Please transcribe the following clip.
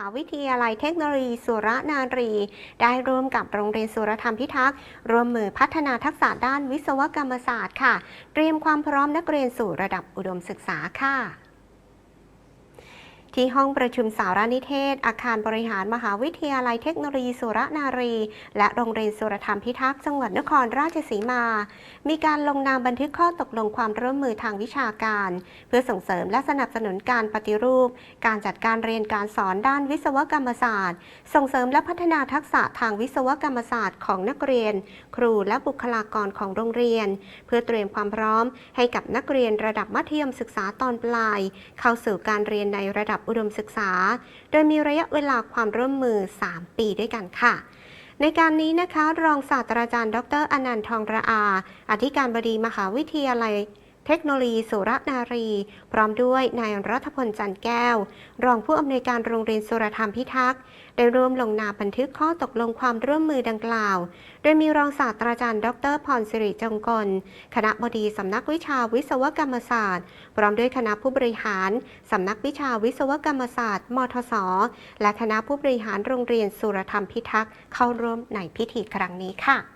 หาวิทยาลัยเทคโนโลยีสุรนารี ได้ร่วมกับโรงเรียนสุรธรรมพิทักษ์ร่วมมือพัฒนาทักษะด้านวิศวกรรมศาสตร์ค่ะ เตรียมความพร้อมนักเรียนสู่ระดับอุดมศึกษาค่ะ ที่ห้องประชุมสารนิเทศ อาคารบริหารมหาวิทยาลัยเทคโนโลยีสุรนารี และโรงเรียนสุรธรรมพิทักษ์จังหวัดนครราชสีมา มีการลงนามบันทึกข้อตกลงความร่วมมือทางวิชาการ เพื่อส่งเสริมและสนับสนุนการปฏิรูป การจัดการเรียนการสอนด้านวิศวกรรมศาสตร์ ส่งเสริมและพัฒนาทักษะทางวิศวกรรมศาสตร์ของนักเรียน ครูและบุคลากรของโรงเรียน เพื่อเตรียมความพร้อม ให้กับนักเรียนระดับมัธยมศึกษาตอนปลาย เข้าสู่การเรียนในระดับอุดมศึกษา โดยมีระยะเวลาความร่วมมือ 3 ปีด้วยกันค่ะ ในการนี้นะคะ รองศาสตราจารย์ ดรอนันต์ทองระอา อธิการบดีมหาวิทยาลัย เทคโนโลยีสุรนารี พร้อมด้วยนายรัฐพลจันแก้ว รองผู้อำนวยการโรงเรียนสุรธรรมพิทักษ์ ได้ร่วมลงนามบันทึกข้อตกลงความร่วมมือดังกล่าว โดยมีรองศาสตราจารย์ ดรพรสิริจงกล คณะบดีสำนักวิชาวิศวกรรมศาสตร์ พร้อมด้วยคณะผู้บริหารสำนักวิชาวิศวกรรมศาสตร์ มทศ และคณะผู้บริหารโรงเรียนสุรธรรมพิทักษ์เข้าร่วมในพิธีครั้งนี้ค่ะ